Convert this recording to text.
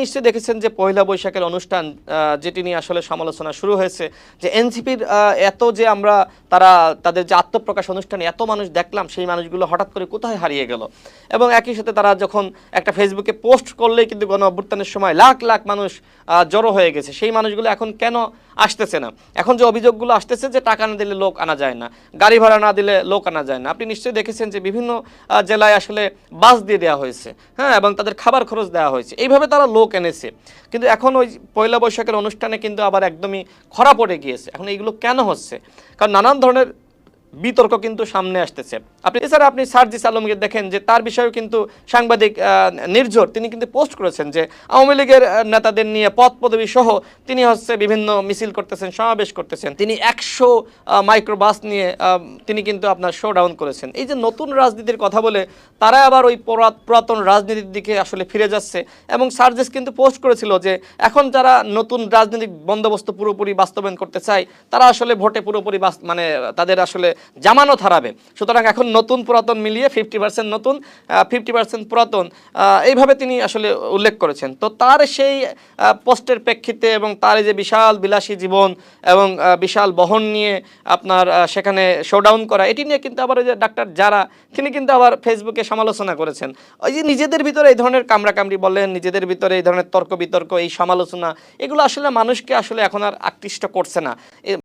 নিশ্চয়ই দেখেছেন যে পয়লা বৈশাখের অনুষ্ঠান যেটি নিয়ে আসলে সমালোচনা শুরু হয়েছে, যে এনসিপির এত যে আমরা তারা তাদের যে আত্মপ্রকাশ অনুষ্ঠানে এত মানুষ দেখলাম, সেই মানুষগুলো হঠাৎ করে কোথায় হারিয়ে গেল? এবং একই সাথে তারা যখন একটা ফেসবুকে পোস্ট করলেই কিন্তু গণ অভ্যুত্থানের সময় লাখ লাখ মানুষ জড়ো হয়ে গেছে। সেই মানুষগুলো এখন কেন আসতেছে না? এখন যে অভিযোগগুলো আসতেছে যে টাকা না দিলে লোক আনা যায় না, গাড়ি ভাড়া না দিলে লোক আনা যায় না, আপনি নিশ্চয়ই দেখেছেন যে বিভিন্ন জেলায় আসলে বাস দিয়ে দেওয়া হয়েছে হ্যাঁ এবং তাদের খাবার খরচ দেওয়া হয়েছে। এইভাবে তারা লোক এনেছে। কিন্তু এখন ওই পয়লা বৈশাখের অনুষ্ঠানে কিন্তু আবার একদমই খরা পড়ে গিয়েছে। এখন এইগুলো কেন হচ্ছে? কারণ নানান ধরনের বিতর্ক কিন্তু সামনে আসতেছে। আপনি এছাড়া আপনি সার্জিস আলমকে দেখেন যে তার বিষয়েও কিন্তু সাংবাদিক নির্ঝর তিনি কিন্তু পোস্ট করেছেন যে আওয়ামী লীগের নেতাদের নিয়ে পদ পদবি সহ তিনি হচ্ছে বিভিন্ন মিছিল করতেছেন, সমাবেশ করতেছেন। তিনি একশো মাইক্রোবাস নিয়ে তিনি কিন্তু আপনার শো ডাউন করেছেন। এই যে নতুন রাজনীতির কথা বলে তারা আবার ওই পুরা- পুরাতন রাজনীতির দিকে আসলে ফিরে যাচ্ছে এবং সার্জিস কিন্তু পোস্ট করেছিল যে এখন যারা নতুন রাজনৈতিক বন্দোবস্ত পুরোপুরি বাস্তবায়ন করতে চায়, তারা আসলে ভোটে পুরোপুরি মানে তাদের আসলে জামানত হারাবে। সুতরাং এখন নতুন পুরাতন মিলিয়ে ফিফটি পার্সেন্ট নতুন ফিফটি পার্সেন্ট পুরাতন এইভাবে তিনি আসলে উল্লেখ করেছেন। তো তার সেই পোস্টের প্রেক্ষিতে এবং তার যে বিশাল বিলাসী জীবন এবং বিশাল বহন নিয়ে আপনার সেখানে শোডাউন করা, এটি নিয়ে কিন্তু আবার ওই যে ডাক্তার যারা, তিনি কিন্তু আবার ফেসবুকে সমালোচনা করেছেন। ওই যে নিজেদের ভিতরে এই ধরনের কামড়াকামড়ি বলেন, নিজেদের ভিতরে এই ধরনের তর্ক বিতর্ক এই সমালোচনা, এগুলো আসলে মানুষকে আসলে এখন আর আকৃষ্ট করছে না।